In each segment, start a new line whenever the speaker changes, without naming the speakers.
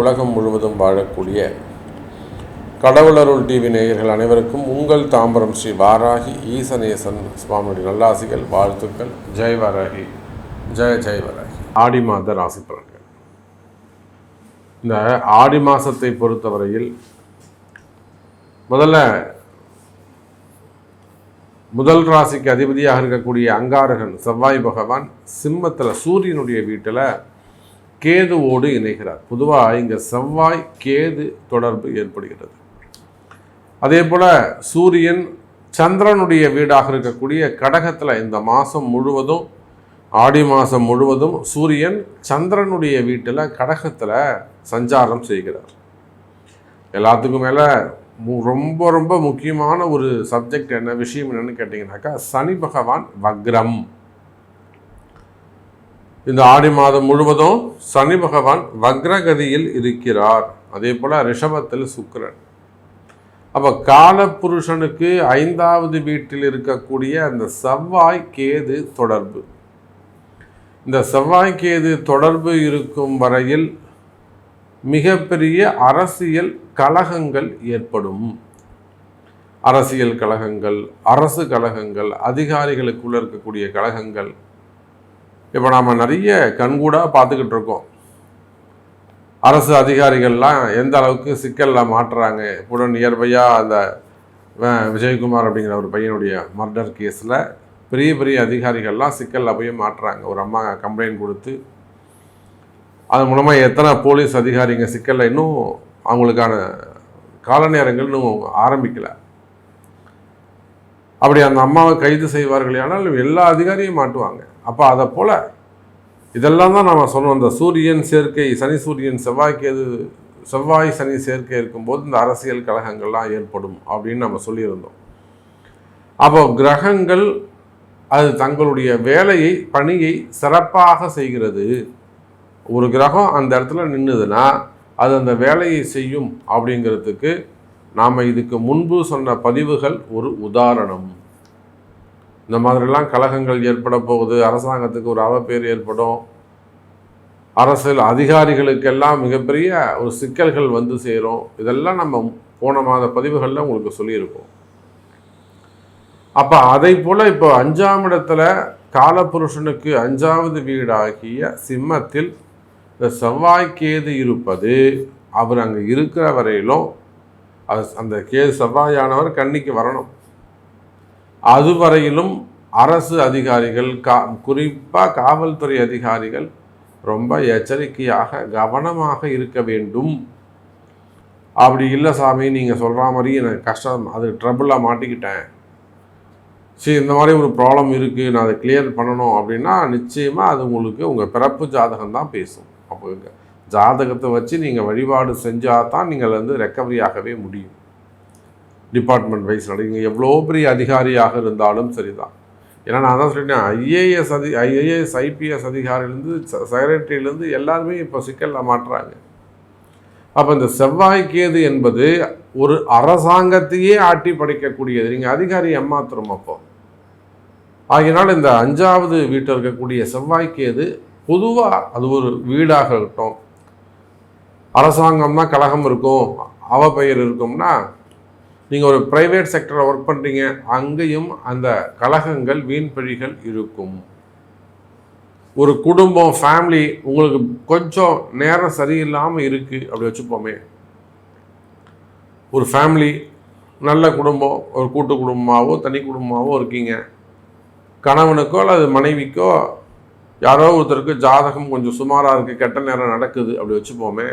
உலகம் முழுவதும் வாழக்கூடிய கடவுளருள் டிவி நேயர்கள் அனைவருக்கும் உங்கள் தாம்பரம் ஸ்ரீ வாராகி ஈசநேசன் சுவாமியுடைய நல்லாசிகள் வாழ்த்துக்கள். ஜெய் வாராகி. ஜெய ஜெய் வாராகி. ஆடி மாத ராசி பலன்கள். இந்த ஆடி மாதத்தை பொறுத்தவரையில் முதல்ல முதல் ராசிக்கு அதிபதியாக இருக்கக்கூடிய அங்காரகன் செவ்வாய் பகவான் சிம்மத்தில் சூரியனுடைய வீட்டில் கேதுவோடு இணைகிறார். பொதுவாக இங்கே செவ்வாய் கேது தொடர்பு ஏற்படுகிறது. அதே போல் சூரியன் சந்திரனுடைய வீடாக இருக்கக்கூடிய கடகத்தில் இந்த மாதம் முழுவதும் ஆடி மாதம் முழுவதும் சூரியன் சந்திரனுடைய வீட்டில் கடகத்தில் சஞ்சாரம் செய்கிறார். எல்லாத்துக்கும் மேலே ரொம்ப ரொம்ப முக்கியமான ஒரு சப்ஜெக்ட் என்ன விஷயம் என்னன்னு கேட்டிங்கனாக்கா சனி பகவான் வக்ரம். இந்த ஆடி மாதம் முழுவதும் சனி பகவான் வக்ரகதியில் இருக்கிறார். அதே போல் ரிஷபத்தில் சுக்கரன். அப்போ காலபுருஷனுக்கு ஐந்தாவது வீட்டில் இருக்கக்கூடிய அந்த செவ்வாய் கேது தொடர்பு. இந்த செவ்வாய் கேது தொடர்பு இருக்கும் வரையில் மிகப்பெரிய அரசியல் கழகங்கள் ஏற்படும். அரசியல் கழகங்கள் அரசு கழகங்கள் அதிகாரிகளுக்குள்ள இருக்கக்கூடிய கழகங்கள் இப்போ நாம் நிறைய கண்கூடாக பார்த்துக்கிட்டு இருக்கோம். அரசு அதிகாரிகள்லாம் எந்த அளவுக்கு சிக்கலில் மாட்டுறாங்க? கூட நியர்பையாக அந்த விஜயகுமார் அப்படிங்கிற ஒரு பையனுடைய மர்டர் கேஸில் பெரிய பெரிய அதிகாரிகள்லாம் சிக்கலில் போய் மாட்டுறாங்க. ஒரு அம்மா கம்ப்ளைண்ட் கொடுத்து அது மூலமாக எத்தனை போலீஸ் அதிகாரிங்க சிக்கலில் இன்னும் அவங்களுக்கான கால நேரங்கள் இன்னும் ஆரம்பிக்கல. அப்படி அந்த அம்மாவை கைது செய்வார்கள் ஆனால் எல்லா அதிகாரியும் மாட்டுவாங்க. அப்போ அதை போல் இதெல்லாம் தான் நம்ம சொன்னோம் இந்த சூரியன் சேர்க்கை சனி சூரியன் செவ்வாய்க்கேது செவ்வாய் சனி சேர்க்கை இருக்கும்போது இந்த அரசியல் கழகங்கள்லாம் ஏற்படும் அப்படின்னு நம்ம சொல்லியிருந்தோம். அப்போ கிரகங்கள் அது தங்களுடைய வேலையை பணியை சிறப்பாக செய்கிறது. ஒரு கிரகம் அந்த இடத்துல நின்றுதுன்னா அது அந்த வேலையை செய்யும் அப்படிங்கிறதுக்கு நாம் இதுக்கு முன்பு சொன்ன பதிவுகள் ஒரு உதாரணம். இந்த மாதிரிலாம் கழகங்கள் ஏற்பட போகுது. அரசாங்கத்துக்கு ஒரு அவப்பேர் ஏற்படும். அரசியல் அதிகாரிகளுக்கெல்லாம் மிகப்பெரிய ஒரு சிக்கல்கள் வந்து சேரும். இதெல்லாம் நம்ம போன மாத பதிவுகளில் உங்களுக்கு சொல்லியிருக்கோம். அப்போ அதை போல் இப்போ அஞ்சாம் இடத்துல காலபுருஷனுக்கு அஞ்சாவது வீடாகிய சிம்மத்தில் இந்த செவ்வாய்க்கேது இருப்பது அவர் அங்கே இருக்கிற வரையிலும் அது அந்த கேது செவ்வாயானவர் கன்னிக்கு வரணும். அதுவரையிலும் அரசு அதிகாரிகள் கா குறிப்பாக காவல்துறை அதிகாரிகள் ரொம்ப எச்சரிக்கையாக கவனமாக இருக்க வேண்டும். அப்படி இல்லை சாமி நீங்கள் சொல்கிற மாதிரி எனக்கு கஷ்டம் அது ட்ரபுளாக மாட்டிக்கிட்டேன். சரி இந்த மாதிரி ஒரு ப்ராப்ளம் இருக்குது நான் அதை கிளியர் பண்ணணும் அப்படின்னா நிச்சயமாக அது உங்களுக்கு உங்கள் பிறப்பு ஜாதகம் தான் பேசும். அப்போ ஜாதகத்தை வச்சு நீங்கள் வழிபாடு செஞ்சால் தான் நீங்கள் வந்து ரெக்கவரி ஆகவே முடியும். டிபார்ட்மெண்ட் வைஸ் நடக்குங்க எவ்வளோ பெரிய அதிகாரியாக இருந்தாலும் சரிதான். ஏன்னா நான் தான் சொல்லிட்டேன் ஐஏஎஸ் அதி ஐஏஎஸ் ஐபிஎஸ் அதிகாரிலேருந்து செக்ரட்டரியிலேருந்து எல்லாருமே இப்போ சிக்கலில் மாட்டுறாங்க. அப்போ இந்த செவ்வாய்க்கேது என்பது ஒரு அரசாங்கத்தையே ஆட்டி படைக்கக்கூடியது. நீங்கள் அதிகாரி ஏமாத்துறோம் அப்போ. ஆகையினால் இந்த அஞ்சாவது வீட்டில் இருக்கக்கூடிய செவ்வாய்க்கேது பொதுவாக அது ஒரு வீடாக இருக்கட்டும். அரசாங்கம்னா கழகம் இருக்கும் அவ பெயர் இருக்கும்னா நீங்கள் ஒரு ப்ரைவேட் செக்டரில் ஒர்க் பண்ணுறீங்க அங்கேயும் அந்த கலகங்கள் வீண் பழிகள் இருக்கும். ஒரு குடும்பம் ஃபேமிலி உங்களுக்கு கொஞ்சம் நேரம் சரியில்லாமல் இருக்குது அப்படி வச்சுப்போமே. ஒரு ஃபேமிலி நல்ல குடும்பம் ஒரு கூட்டு குடும்பமாகவோ தனி குடும்பமாகவோ இருக்கீங்க. கணவனுக்கோ அல்லது மனைவிக்கோ யாரோ ஒருத்தருக்கு ஜாதகம் கொஞ்சம் சுமாராக இருக்குது கெட்ட நேரம் நடக்குது அப்படி வச்சுப்போமே.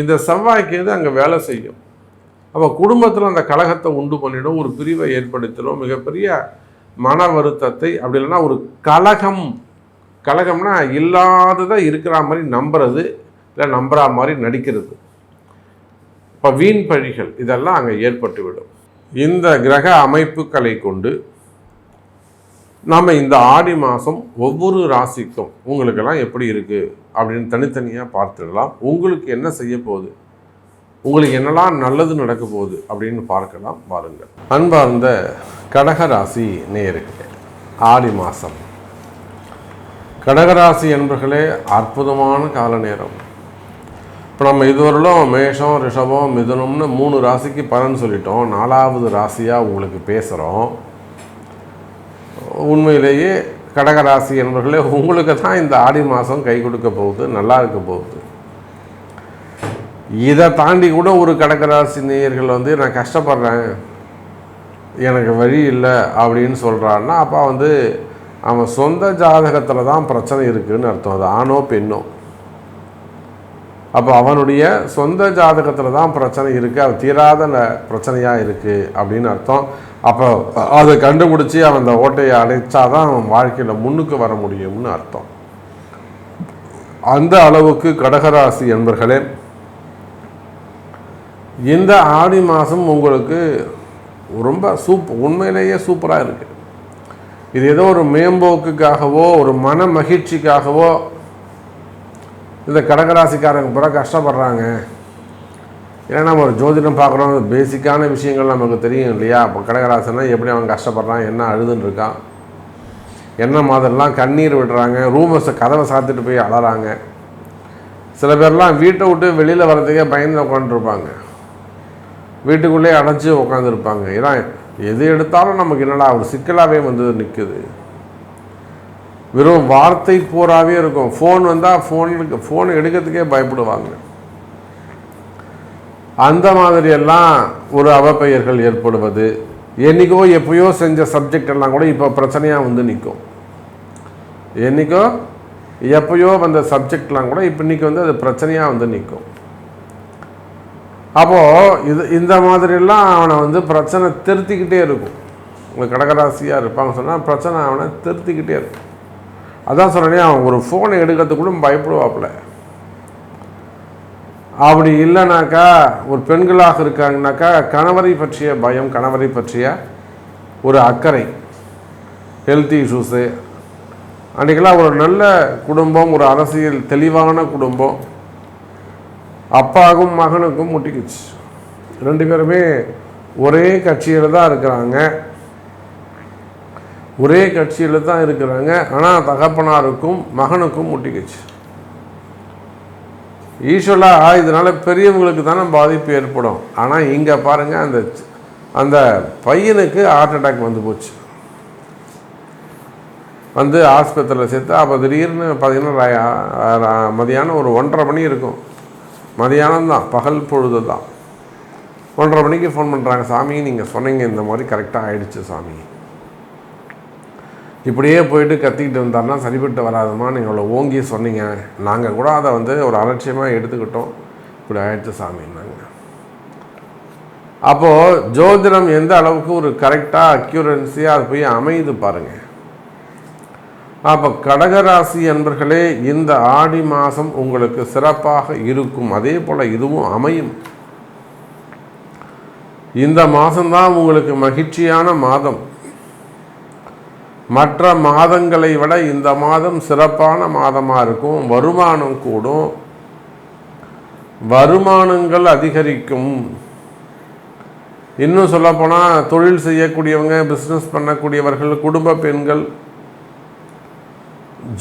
இந்த செவ்வாய்க்கு அங்கே வேலை செய்யும்? அப்போ குடும்பத்தில் அந்த கழகத்தை உண்டு பண்ணிடும் ஒரு பிரிவை ஏற்படுத்திடும் மிகப்பெரிய மன வருத்தத்தை அப்படி இல்லைன்னா ஒரு கலகம் கழகம்னா இல்லாததை இருக்கிற மாதிரி நம்புறது இல்லை நம்புற மாதிரி நடிக்கிறது. இப்போ வீண் பழிகள் இதெல்லாம் அங்கே ஏற்பட்டுவிடும். இந்த கிரக அமைப்புகளை கொண்டு நாம் இந்த ஆடி மாதம் ஒவ்வொரு ராசிக்கும் உங்களுக்கெல்லாம் எப்படி இருக்குது அப்படின்னு தனித்தனியாக பார்த்துடலாம். உங்களுக்கு என்ன செய்ய போகுது உங்களுக்கு என்னெல்லாம் நல்லது நடக்க போகுது அப்படின்னு பார்க்கலாம் வாருங்கள். அன்பார்ந்த கடகராசி நேயர்களே ஆடி மாதம் கடகராசி என்பர்களே அற்புதமான கால நேரம். இப்போ நம்ம இதுவரையிலும் மேஷம் ரிஷபம் மிதுனம்னு மூணு ராசிக்கு பலன் சொல்லிட்டோம். நாலாவது ராசியாக உங்களுக்கு பேசுகிறோம் உண்மையிலேயே கடகராசி என்பவர்களே உங்களுக்கு தான் இந்த ஆடி மாதம் கை கொடுக்க போகுது நல்லா இருக்க போகுது. இதை தாண்டி கூட ஒரு கடகராசி நேயர்கள் வந்து நான் கஷ்டப்படுறேன். எனக்கு வழி இல்லை அப்படின்னு சொல்கிறான்னா அப்போ வந்து அவன் சொந்த ஜாதகத்தில் தான் பிரச்சனை இருக்குதுன்னு அர்த்தம். அது ஆணோ பெண்ணோ. அப்போ அவனுடைய சொந்த ஜாதகத்தில் தான் பிரச்சனை இருக்குது அது தீராத பிரச்சனையாக இருக்குது அப்படின்னு அர்த்தம். அப்போ அதை கண்டுபிடிச்சி அவன் அந்த ஓட்டையை அடைச்சாதான் அவன் வாழ்க்கையில் முன்னுக்கு வர முடியும்னு அர்த்தம். அந்த அளவுக்கு கடகராசி என்பர்களே இந்த ஆடி மாதம் உங்களுக்கு ரொம்ப சூப் உண்மையிலேயே சூப்பராக இருக்குது இது ஏதோ ஒரு மேம்போக்குக்காகவோ ஒரு மன மகிழ்ச்சிக்காகவோ இந்த கடகராசிக்காரங்க பூரா கஷ்டப்படுறாங்க. ஏன்னா நம்ம ஒரு ஜோதிடம் பார்க்குறோம் பேசிக்கான விஷயங்கள் நமக்கு தெரியும் இல்லையா? அப்போ கடகராசினா எப்படி அவன் கஷ்டப்படுறான் என்ன அழுதுன்னு இருக்கான்? என்ன மாதிரிலாம் கண்ணீர் விடுறாங்க ரூமஸை கதவை சாத்திட்டு போய் அழறாங்க சில பேர்லாம் வீட்டை விட்டு வெளியில் வர்றதுக்கே பயந்து உட்காந்துருப்பாங்க வீட்டுக்குள்ளேயே அடைச்சி உட்காந்துருப்பாங்க ஏன்னா எது எடுத்தாலும் நமக்கு என்னடா ஒரு சிக்கலாகவே வந்து நிற்குது வெறும் வார்த்தை போராகவே இருக்கும். ஃபோன் வந்தால் ஃபோனுக்கு ஃபோன் எடுக்கிறதுக்கே பயப்படுவாங்க. அந்த மாதிரியெல்லாம் ஒரு அவப்பெயர்கள் ஏற்படுவது. என்றைக்கோ எப்பயோ செஞ்ச சப்ஜெக்ட் எல்லாம் கூட இப்போ பிரச்சனையாக வந்து நிற்கும் என்றைக்கோ எப்பயோ வந்த சப்ஜெக்ட்லாம் கூட இப்போ இன்றைக்கி வந்து அது பிரச்சனையாக வந்து நிற்கும் அப்போது இது இந்த மாதிரிலாம் அவனை வந்து பிரச்சனை திருத்திக்கிட்டே இருக்கும். உங்கள் கடகராசியாக இருப்பாங்க சொன்னால் பிரச்சனை அவனை திருத்திக்கிட்டே இருக்கும். அதான் சொல்கிறேனே அவன் ஒரு ஃபோனை எடுக்கிறதுக்குள்ள பயப்படுவாப்புல. அப்படி இல்லைனாக்கா ஒரு பெண்களாக இருக்காங்கனாக்கா கணவரை பற்றிய பயம் கணவரை பற்றிய ஒரு அக்கறை ஹெல்த் இஷ்யூஸு அன்றைக்கெல்லாம் ஒரு நல்ல குடும்பம் ஒரு அரசியல் தெளிவான குடும்பம். அப்பாவுக்கும் மகனுக்கும் முட்டிக்குச்சு. ரெண்டு பேருமே ஒரே கட்சியில் தான் இருக்கிறாங்க. ஒரே கட்சியில் தான் இருக்கிறாங்க. ஆனால் தகப்பனாருக்கும் மகனுக்கும் முட்டிக்குச்சு. ஈஸ்வலா இதனால் பெரியவங்களுக்கு தானே பாதிப்பு ஏற்படும். ஆனால் இங்கே பாருங்கள் அந்த அந்த பையனுக்கு ஹார்ட் அட்டாக் வந்து போச்சு. வந்து ஆஸ்பத்திரியில் சேர்த்து அப்போ திடீர்னு பார்த்தீங்கன்னா மதியானம் ஒரு ஒன்றரை மணி இருக்கும். மதியானம் தான் பகல் பொழுது தான் ஒன்றரை மணிக்கு ஃபோன் பண்ணுறாங்க சாமி நீங்கள் சொன்னீங்க இந்த மாதிரி கரெக்டாக ஆயிடுச்சு சாமி. இப்படியே போயிட்டு கத்திக்கிட்டு இருந்தாருன்னா சரிபட்டு வராதுமா நீங்கள் அவ்வளோ ஓங்கி சொன்னீங்க. நாங்கள் கூட அதை வந்து ஒரு அலட்சியமாக எடுத்துக்கிட்டோம். இப்படி ஆயிடுச்சு சாமின்னாங்க அப்போது ஜோதிடம் எந்த அளவுக்கு ஒரு கரெக்டாக அக்யூரன்சியாக அது போய் அமையுது பாருங்கள் அப்போ கடகராசி அன்பர்களே இந்த ஆடி மாதம் உங்களுக்கு சிறப்பாக இருக்கும். அதே போல் இதுவும் அமையும். இந்த மாதம்தான் உங்களுக்கு மகிழ்ச்சியான மாதம். மற்ற மாதங்களை விட இந்த மாதம் சிறப்பான மாதமாக இருக்கும். வருமானம் கூடும். வருமானங்கள் அதிகரிக்கும். இன்னும் சொல்லப்போனால் தொழில் செய்யக்கூடியவங்க பிஸ்னஸ் பண்ணக்கூடியவர்கள் குடும்ப பெண்கள்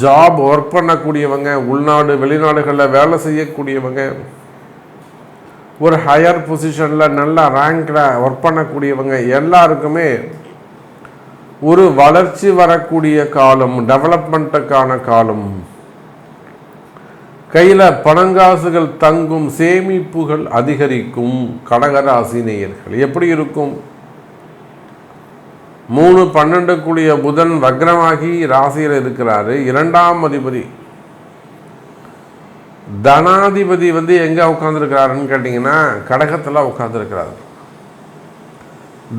ஜாப் ஒர்க் பண்ணக்கூடியவங்க உள்நாடு வெளிநாடுகளில் வேலை செய்யக்கூடியவங்க ஒரு ஹையர் பொசிஷனில் நல்ல ரேங்கில் ஒர்க் பண்ணக்கூடியவங்க எல்லாருக்குமே ஒரு வளர்ச்சி வரக்கூடிய காலம் டெவலப்மெண்ட்டுக்கான காலம். கையில் பணங்காசுகள் தங்கும் சேமிப்புகள் அதிகரிக்கும். கடகராசி நேயர்கள் எப்படி இருக்கும்? மூணு பன்னெண்டு கூடிய புதன் வக்ரமாகி ராசியில் இருக்கிறாரு. இரண்டாம் அதிபதி. தனாதிபதி வந்து எங்கே உட்காந்துருக்கிறாருன்னு கேட்டிங்கன்னா கடகத்தில் உட்காந்துருக்கிறாரு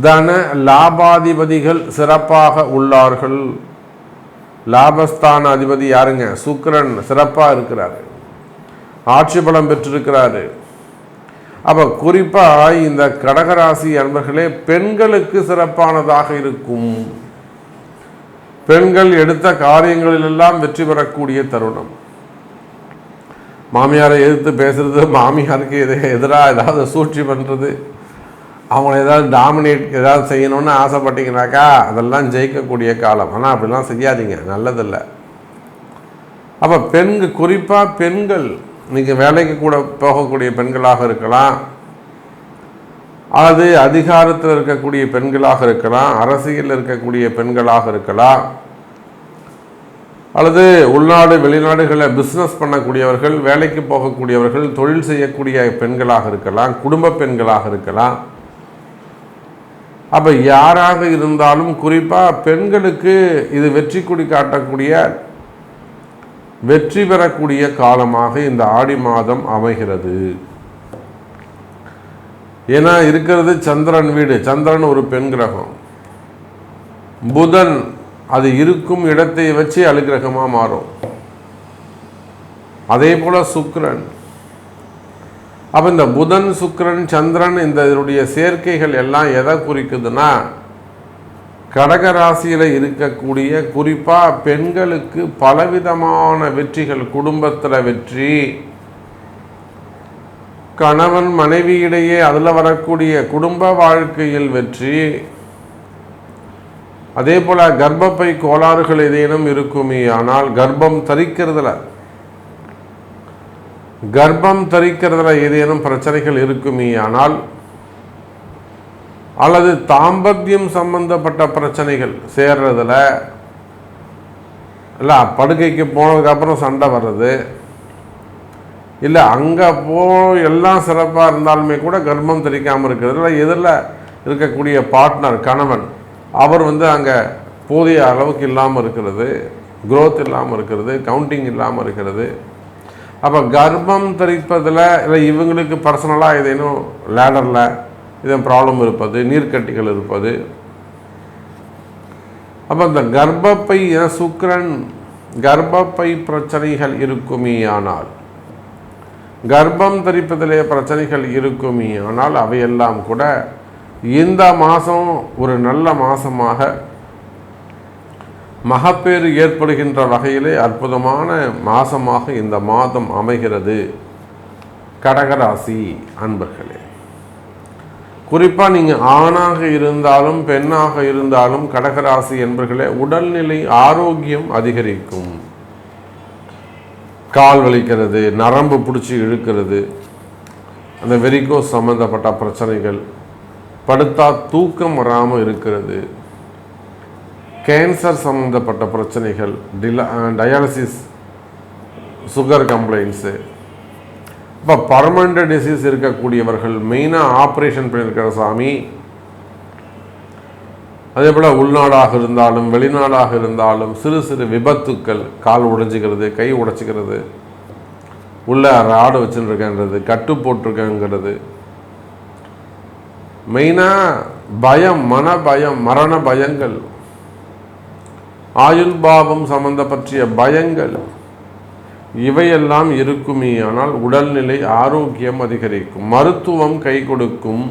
தன லாபாதிபதிகள் சிறப்பாக உள்ளார்கள். லாபஸ்தான அதிபதி யாருங்க? சுக்கரன் சிறப்பாக இருக்கிறாரு. ஆட்சி பலம் பெற்றிருக்கிறாரு. அப்போ குறிப்பாக இந்த கடகராசி அன்பர்களே பெண்களுக்கு சிறப்பானதாக இருக்கும். பெண்கள் எடுத்த காரியங்களிலெல்லாம் வெற்றி பெறக்கூடிய தருணம். மாமியாரை எதிர்த்து பேசுறது மாமியாருக்கு எதிராக ஏதாவது சூழ்ச்சி பண்ணுறது அவங்கள ஏதாவது டாமினேட் ஏதாவது செய்யணும்னு ஆசைப்பட்டீங்கனாக்கா அதெல்லாம் ஜெயிக்கக்கூடிய காலம். ஆனால் அப்படிலாம் செய்யாதீங்க. நல்லதில்லை. அப்போ பெண்கள் குறிப்பாக பெண்கள் இன்றைக்கி வேலைக்கு கூட போகக்கூடிய பெண்களாக இருக்கலாம். அல்லது அதிகாரத்தில் இருக்கக்கூடிய பெண்களாக இருக்கலாம். அரசியலில் இருக்கக்கூடிய பெண்களாக இருக்கலாம். அல்லது உள்நாடு வெளிநாடுகளில் பிஸ்னஸ் பண்ணக்கூடியவர்கள் வேலைக்கு போகக்கூடியவர்கள் தொழில் செய்யக்கூடிய பெண்களாக இருக்கலாம். குடும்ப பெண்களாக இருக்கலாம். அப்போ யாராக இருந்தாலும் குறிப்பாக பெண்களுக்கு இது வெற்றி கொடி காட்டக்கூடிய வெற்றி பெறக்கூடிய காலமாக இந்த ஆடி மாதம் அமைகிறது. ஏன்னா இருக்கிறது சந்திரன் வீடு. சந்திரன் ஒரு பெண் கிரகம். புதன் அது இருக்கும் இடத்தை வச்சு அலுக்கிரகமாக மாறும். அதே போல சுக்கரன். அப்போ இந்த புதன் சுக்கிரன் சந்திரன் இந்த இதனுடைய சேர்க்கைகள் எல்லாம் எதை குறிக்குதுன்னா கடகராசியில் இருக்கக்கூடிய குறிப்பாக பெண்களுக்கு பலவிதமான வெற்றிகள் குடும்பத்தில் வெற்றி. கணவன் மனைவியிடையே அதில் வரக்கூடிய குடும்ப வாழ்க்கையில் வெற்றி. அதே போல் கர்ப்பப்பை கோளாறுகள் ஏதேனும் இருக்குமே ஆனால் கர்ப்பம் தரிக்கிறதுல கர்ப்பம் தரிக்கிறதுல ஏதேனும் பிரச்சனைகள் இருக்குமே ஆனால் அல்லது தாம்பத்தியம் சம்பந்தப்பட்ட பிரச்சனைகள் சேர்றதுல இல்லை படுக்கைக்கு போனதுக்கப்புறம் சண்டை வர்றது இல்லை அங்கே போ எல்லாம் சிறப்பாக இருந்தாலுமே கூட கர்ப்பம் தெரிக்காமல் இருக்கிறது இல்லை எதிரில் இருக்கக்கூடிய பார்ட்னர் கணவன் அவர் வந்து அங்கே போதிய அளவுக்கு இல்லாமல் இருக்கிறது குரோத் இல்லாமல் இருக்கிறது கவுண்டிங் இல்லாமல் இருக்கிறது. அப்போ கர்ப்பம் தெரிப்பதில் இல்லை இவங்களுக்கு பர்சனலாக ஏதேனும் லேடரில் இதன் ப்ராப்ளம் இருப்பது நீர்க்கட்டிகள் இருப்பது. அப்போ இந்த கர்ப்பப்பை சுக்கரன் கர்ப்பப்பை பிரச்சனைகள் இருக்குமே ஆனால் கர்ப்பம் தரிப்பதிலே பிரச்சனைகள் இருக்குமே ஆனால் அவையெல்லாம் கூட இந்த மாதம் ஒரு நல்ல மாதமாக மகப்பேறு ஏற்படுகின்ற வகையிலே அற்புதமான மாதமாக இந்த மாதம் அமைகிறது. கடகராசி அன்பர்களே. குறிப்பாக நீங்கள் ஆணாக இருந்தாலும் பெண்ணாக இருந்தாலும் கடகராசி என்பர்களே உடல்நிலை ஆரோக்கியம் அதிகரிக்கும். கால் வலிக்கிறது நரம்பு பிடிச்சி இழுக்கிறது அந்த வெரிகோஸ் சம்மந்தப்பட்ட பிரச்சனைகள் படுத்தா தூக்கம் வராமல் இருக்கிறது கேன்சர் சம்மந்தப்பட்ட பிரச்சனைகள் டில டயாலிசிஸ் சுகர் கம்ப்ளைண்ட்ஸு இப்போ பர்மனண்ட் டிசீஸ் இருக்கக்கூடியவர்கள் மெயினாக ஆப்ரேஷன் பண்ணியிருக்கிற சாமி அதே போல் உள்நாடாக இருந்தாலும் வெளிநாடாக இருந்தாலும் சிறு சிறு விபத்துக்கள் கால் உடைஞ்சிக்கிறது கை உடைச்சிக்கிறது உள்ள ராடு வச்சுருக்கேங்கிறது கட்டு போட்டிருக்கேங்கிறது. மெயினாக பயம் மன பயம் மரண பயங்கள் ஆயுள் பாவம் சம்பந்தப்பற்றிய பயங்கள் இவையெல்லாம் இருக்குமே ஆனால் உடல்நிலை ஆரோக்கியம் அதிகரிக்கும். மருத்துவம் கை கொடுக்கும்.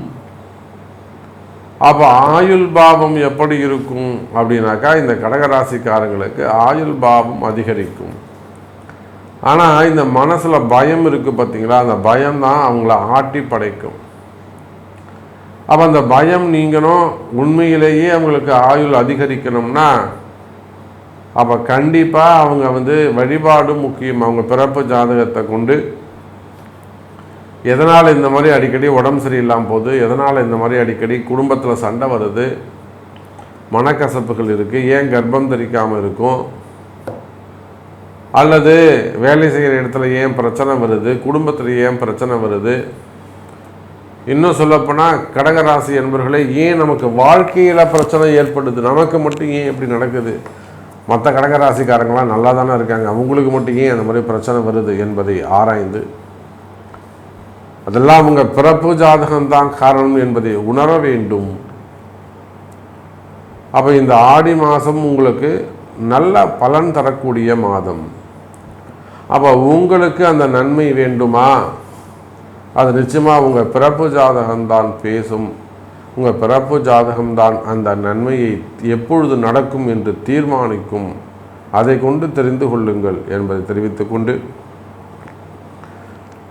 அப்போ ஆயுள் பாவம் எப்படி இருக்கும்? அப்படின்னாக்கா இந்த கடகராசிக்காரங்களுக்கு ஆயுள் பாவம் அதிகரிக்கும். ஆனால் இந்த மனசில் பயம் இருக்குது பார்த்தீங்களா அந்த பயம்தான் அவங்கள ஆட்டி படைக்கும். அப்போ அந்த பயம் நீங்கணும். உண்மையிலேயே அவங்களுக்கு ஆயுள் அதிகரிக்கணும்னா அப்போ கண்டிப்பாக அவங்க வந்து வழிபாடும் முக்கியம். அவங்க பிறப்பு ஜாதகத்தை கொண்டு எதனால் இந்த மாதிரி அடிக்கடி உடம்பு சரியில்லாமல் போகுது? எதனால் இந்த மாதிரி அடிக்கடி குடும்பத்தில் சண்டை வருது? மனக்கசப்புகள் இருக்குது ஏன் கர்ப்பம் தரிக்காமல் இருக்கும்? அல்லது வேலை செய்கிற இடத்துல ஏன் பிரச்சனை வருது? குடும்பத்தில் ஏன் பிரச்சனை வருது? இன்னும் சொல்லப்போனால் கடகராசி என்பவர்களே ஏன் நமக்கு வாழ்க்கையில் பிரச்சனை ஏற்படுது? நமக்கு மட்டும் ஏன் இப்படி நடக்குது? மற்ற கடகராசிக்காரங்களாம் நல்லா தானே இருக்காங்க. அவங்களுக்கு மட்டும் ஏன் அந்த மாதிரி பிரச்சனை வருது என்பதை ஆராய்ந்து அதெல்லாம் அவங்க பிறப்பு ஜாதகம்தான் காரணம் என்பதை உணர வேண்டும். அப்போ இந்த ஆடி மாதம் உங்களுக்கு நல்ல பலன் தரக்கூடிய மாதம். அப்போ உங்களுக்கு அந்த நன்மை வேண்டுமா? அது நிச்சயமாக உங்கள் பிறப்பு ஜாதகம்தான் பேசும். உங்கள் பிறப்பு ஜாதகம்தான் அந்த நன்மையை எப்பொழுது நடக்கும் என்று தீர்மானிக்கும். அதை கொண்டு தெரிந்து கொள்ளுங்கள் என்பதை தெரிவித்துக்கொண்டு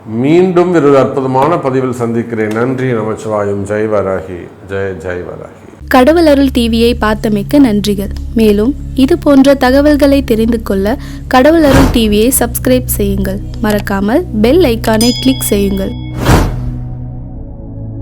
மீண்டும் ஒரு அற்புதமான பதிவில் சந்திக்கிறேன். நன்றி நமச்சிவாயும். ஜெய் வராகி. ஜெய ஜெய் வராகி.
கடவுள் அருள் டிவியை பார்த்தமைக்கு நன்றிகள். மேலும் இது போன்ற தகவல்களை தெரிந்து கொள்ள கடவுள் அருள் டிவியை சப்ஸ்கிரைப் செய்யுங்கள். மறக்காமல் பெல் ஐக்கானை கிளிக் செய்யுங்கள்.